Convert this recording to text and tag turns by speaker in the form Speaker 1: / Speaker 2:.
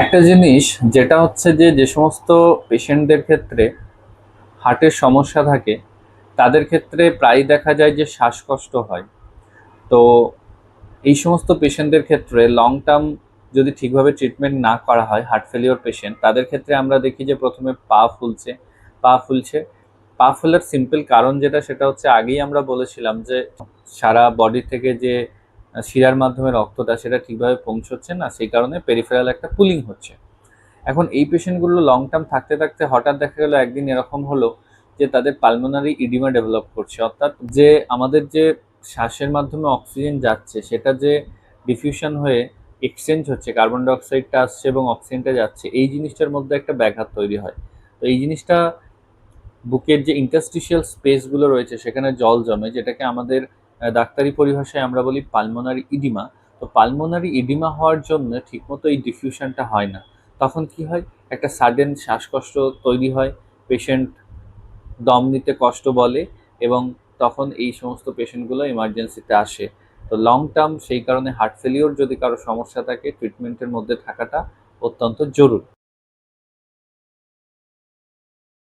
Speaker 1: একটা জিনিস যেটা হচ্ছে যে যে সমস্ত পেশেন্টদের ক্ষেত্রে হার্টের সমস্যা থাকে, তাদের ক্ষেত্রে প্রায় দেখা যায় যে শ্বাসকষ্ট হয়। তো এই সমস্ত পেশেন্টদের ক্ষেত্রে লং টার্ম যদি ঠিকভাবে ট্রিটমেন্ট না করা হয় হার্ট ফেলিওর পেশেন্ট তাদের ক্ষেত্রে আমরা দেখি যে প্রথমে পা ফুলছে পা ফুলছে। পা ফুলার সিম্পল কারণ যেটা, সেটা হচ্ছে আগেই আমরা বলেছিলাম যে, সারা বডি থেকে যে শিরার মাধ্যমে রক্তটা সেটা ঠিকভাবে পৌঁছচ্ছে না, সেই কারণে পেরিফেরাল একটা পুলিং হচ্ছে। এখন এই পেশেন্টগুলো লং টার্ম থাকতে থাকতে হঠাৎ দেখা গেল একদিন এরকম হলো যে তাদের পালমোনারি ইডিমা ডেভেলপ করছে। অর্থাৎ যে আমাদের যে শ্বাসের মাধ্যমে অক্সিজেন যাচ্ছে, সেটা যে ডিফিউশন হয়ে এক্সচেঞ্জ হচ্ছে কার্বন ডাইঅক্সাইডটা আসছে এবং অক্সিজেনটা যাচ্ছে, এই জিনিসটার মধ্যে একটা ব্যাঘাত তৈরি হয়। তো এই জিনিসটা বুকের যে ইন্টারস্টিশিয়াল স্পেসগুলো রয়েছে, সেখানে জল জমে, যেটাকে আমাদের ডাক্তারি পরিভাষায় আমরা বলি পালমোনারি ইডিমা তো পালমোনারি ইডিমা হওয়ার জন্য ঠিকমতো এই ডিফিউশনটা হয় না। তখন কি হয়? একটা সাডেন শ্বাসকষ্ট তৈরি হয় পেশেন্ট দম নিতে কষ্ট বলে এবং তখন এই সমস্ত পেশেন্টগুলো ইমার্জেন্সিতে আসে। তো লং টার্ম সেই কারণে হার্ট ফেলিওর যদি কারও সমস্যা থাকে ট্রিটমেন্টের মধ্যে থাকাটা অত্যন্ত জরুরি।